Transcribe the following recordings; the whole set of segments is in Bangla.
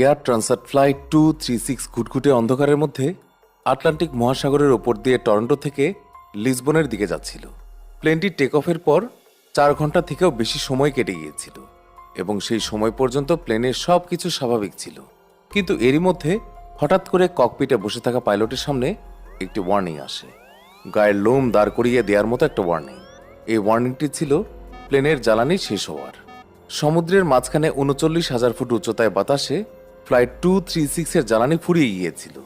Air Transat flight two three six ঘুটঘুটে অন্ধকারের মধ্যে আটলান্টিক মহাসাগরের ওপর দিয়ে টরন্টো থেকে লিসবনের দিকে যাচ্ছিল। প্লেনটি টেক অফের পর চার ঘণ্টা থেকেও বেশি সময় কেটে গিয়েছিল এবং সেই সময় পর্যন্ত প্লেনের সব কিছু স্বাভাবিক ছিল। কিন্তু এরই মধ্যে হঠাৎ করে ককপিটে বসে থাকা পাইলটের সামনে একটি ওয়ার্নিং আসে। গায়ের লোম দাঁড় করিয়ে দেওয়ার মতো একটা ওয়ার্নিং এই ওয়ার্নিংটি ছিল প্লেনের জ্বালানি শেষ হওয়ার। সমুদ্রের মাঝখানে উনচল্লিশ হাজার ফুট উচ্চতায় বাতাসে ফ্লাইট টু থ্রি সিক্সের জ্বালানি ফুরিয়ে গিয়েছিল।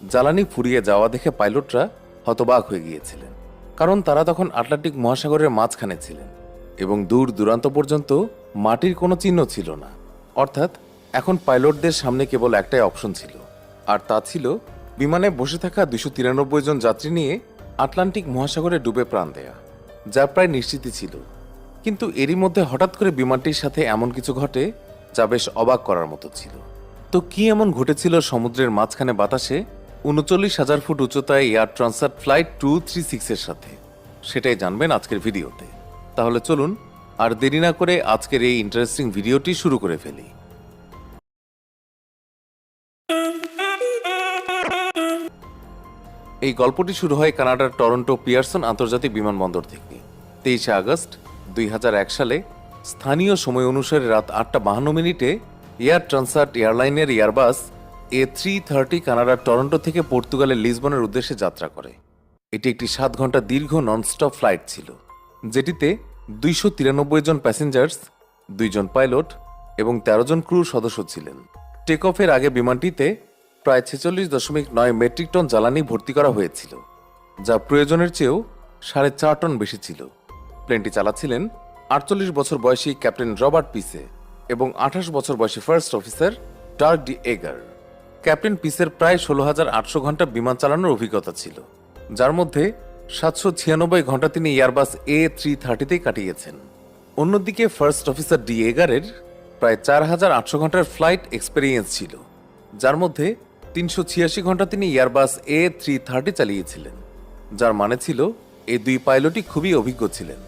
জ্বালানি ফুরিয়ে যাওয়া দেখে পাইলটরা হতবাক হয়ে গিয়েছিলেন, কারণ তারা তখন আটলান্টিক মহাসাগরের মাঝখানে ছিলেন এবং দূর দূরান্ত পর্যন্ত মাটির কোনো চিহ্ন ছিল না। অর্থাৎ, এখন পাইলটদের সামনে কেবল একটাই অপশন ছিল, আর তা ছিল বিমানে বসে থাকা দুশো তিরানব্বই জন যাত্রী নিয়ে আটলান্টিক মহাসাগরে ডুবে প্রাণ দেয়া, যা প্রায় নিশ্চিতই ছিল। কিন্তু এরই মধ্যে হঠাৎ করে বিমানটির সাথে এমন কিছু ঘটে, যা বেশ অবাক করার মতো ছিল। তো কি এমন ঘটেছিল সমুদ্রের মাঝখানে বাতাসে? উনচল্লিশ হাজার ফুট উচ্চতায় air Transat flight two three সিক্সের সাথে। সেটাই জানবেন আজকের ভিডিওতে। তাহলে চলুন, আর দেরি না করে আজকের এই ইন্টারেস্টিং ভিডিওটি শুরু করে ফেলি। এই গল্পটি শুরু হয় কানাডার টরন্টো পিয়ারসন আন্তর্জাতিক বিমানবন্দর থেকে। তেইশে আগস্ট দুই হাজার এক সালে স্থানীয় সময় অনুসারে রাত আটটা বাহান্ন মিনিটে এয়ার ট্রান্সার্ট এয়ারলাইনের এয়ারবাস এ থ্রি থার্টি কানাডার টরন্টো থেকে পর্তুগালের লিসবনের উদ্দেশ্যে যাত্রা করে। এটি একটি সাত ঘণ্টা দীর্ঘ ননস্টপ ফ্লাইট ছিল, যেটিতে দুইশো তিরানব্বই জন প্যাসেঞ্জার্স দুইজন পাইলট এবং তেরো জন ক্রু সদস্য ছিলেন। টেক অফের আগে বিমানটিতে প্রায় ছেচল্লিশ দশমিক নয় মেট্রিক টন জ্বালানি ভর্তি করা হয়েছিল, যা প্রয়োজনের চেয়েও সাড়ে চার টন বেশি ছিল। প্লেনটি চালাচ্ছিলেন আটচল্লিশ বছর বয়সী ক্যাপ্টেন রবার্ট পিসে। এবং আঠাশ বছর বয়সী ফার্স্ট অফিসার ডার্ক ডি এগার। ক্যাপ্টেন পিসের প্রায় ষোলো হাজার আটশো ঘণ্টা বিমান চালানোর অভিজ্ঞতা ছিল, যার মধ্যে সাতশো ছিয়ানব্বই ঘণ্টা তিনি এয়ারবাস এ থ্রি থার্টিতেই কাটিয়েছেন। অন্যদিকে ফার্স্ট অফিসার ডি এগারের প্রায় চার হাজার আটশো ঘণ্টার ফ্লাইট এক্সপেরিয়েন্স ছিল, যার মধ্যে তিনশো ছিয়াশি ঘণ্টা তিনি এয়ারবাস এ থ্রি থার্টি চালিয়েছিলেন, যার মানে ছিল এই দুই পাইলটই খুবই অভিজ্ঞ ছিলেন।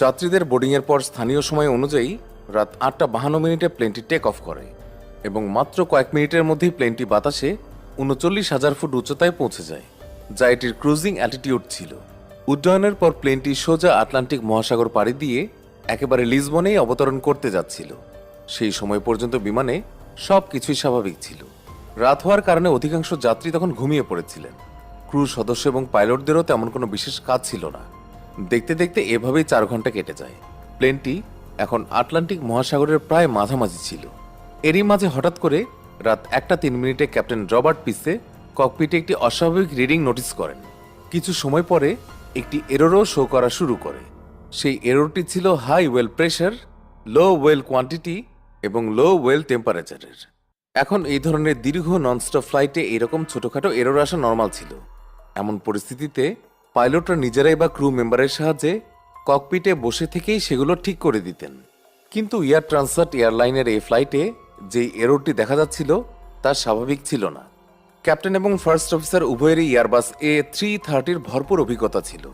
যাত্রীদের বোর্ডিংয়ের পর স্থানীয় সময় অনুযায়ী রাত আটটা বাহান্ন মিনিটে প্লেনটি টেক অফ করে এবং মাত্র কয়েক মিনিটের মধ্যেই প্লেনটি বাতাসে উনচল্লিশ হাজার ফুট উচ্চতায় পৌঁছে যায়, যা এটির ক্রুজিং অ্যাটিটিউড ছিল। উড্ডয়নের পর প্লেনটি সোজা আটলান্টিক মহাসাগর পাড়ি দিয়ে একেবারে লিসবনেই অবতরণ করতে যাচ্ছিল। সেই সময় পর্যন্ত বিমানে সব কিছুই স্বাভাবিক ছিল। রাত হওয়ার কারণে অধিকাংশ যাত্রী তখন ঘুমিয়ে পড়েছিলেন। ক্রু সদস্য এবং পাইলটদেরও তেমন কোনো বিশেষ কাজ ছিল না। দেখতে দেখতে এভাবেই চার ঘণ্টা কেটে যায়। প্লেনটি এখন আটলান্টিক মহাসাগরের প্রায় মাঝামাঝি ছিল। এরই মাঝে হঠাৎ করে রাত একটা তিন মিনিটে ক্যাপ্টেন রবার্ট পিসে ককপিটে একটি অস্বাভাবিক রিডিং নোটিস করেন। কিছু সময় পরে একটি এরোরও শো করা শুরু করে। সেই এরোরটি ছিল high oil pressure low oil quantity এবং লো ওয়েল টেম্পারেচারের। এখন এই ধরনের দীর্ঘ ননস্টপ ফ্লাইটে এরকম ছোটখাটো এরোর আসা নর্মাল ছিল। এমন পরিস্থিতিতে পাইলটরা নিজেরাই বা ক্রু মেম্বারের সাহায্যে ককপিটে বসে থেকেই সেগুলো ঠিক করে দিতেন। কিন্তু এয়ার ট্রান্সার্ট এয়ারলাইনের এই ফ্লাইটে যেই এররটি দেখা যাচ্ছিল, তা স্বাভাবিক ছিল না। ক্যাপ্টেন এবং ফার্স্ট অফিসার উভয়েরই এয়ারবাস এ থ্রি থার্টির ভরপুর অভিজ্ঞতা ছিল।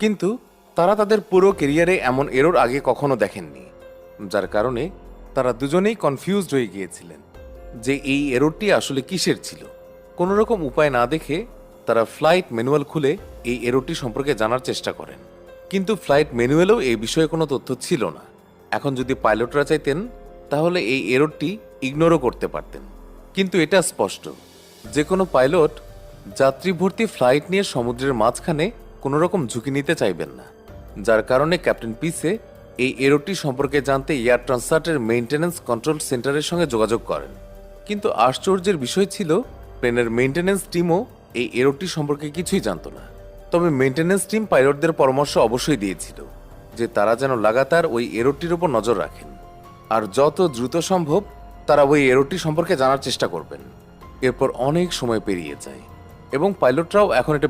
কিন্তু তারা তাদের পুরো কেরিয়ারে এমন এরর আগে কখনো দেখেননি, যার কারণে তারা দুজনেই কনফিউজড হয়ে গিয়েছিলেন যে এই এররটি আসলে কিসের ছিল। কোনো রকম উপায় না দেখে তারা ফ্লাইট ম্যানুয়াল খুলে এই এররটি সম্পর্কে জানার চেষ্টা করেন। কিন্তু ফ্লাইট ম্যানুয়ালেও এই বিষয়ে কোনো তথ্য ছিল না। এখন যদি পাইলটরা চাইতেন, তাহলে এই এররটি ইগনোরও করতে পারতেন। কিন্তু এটা স্পষ্ট। যে কোনো পাইলট যাত্রী ভর্তি ফ্লাইট নিয়ে সমুদ্রের মাঝখানে কোনো রকম ঝুঁকি নিতে চাইবেন না। যার কারণে ক্যাপ্টেন পিসে এই এরোটি সম্পর্কে জানতে এয়ার ট্রান্সার্টের মেইনটেনেন্স কন্ট্রোল সেন্টারের সঙ্গে যোগাযোগ করেন। কিন্তু আশ্চর্যের বিষয় ছিল, প্লেনের মেইনটেনেন্স টিমও এই এরোটি সম্পর্কে কিছুই জানতো না। তবে মেনটেন্যান্স টিম পাইলটদের পরামর্শ অবশ্যই দিয়েছিল যে তারা যেন লাগাতার ওই এরোটির উপর নজর রাখেন। আর যত দ্রুত সম্ভব তারা ওই এরোটি সম্পর্কে জানার চেষ্টা করবেন। এরপর অনেক সময় পেরিয়ে যায় এবং পাইলটরাও এখন এটা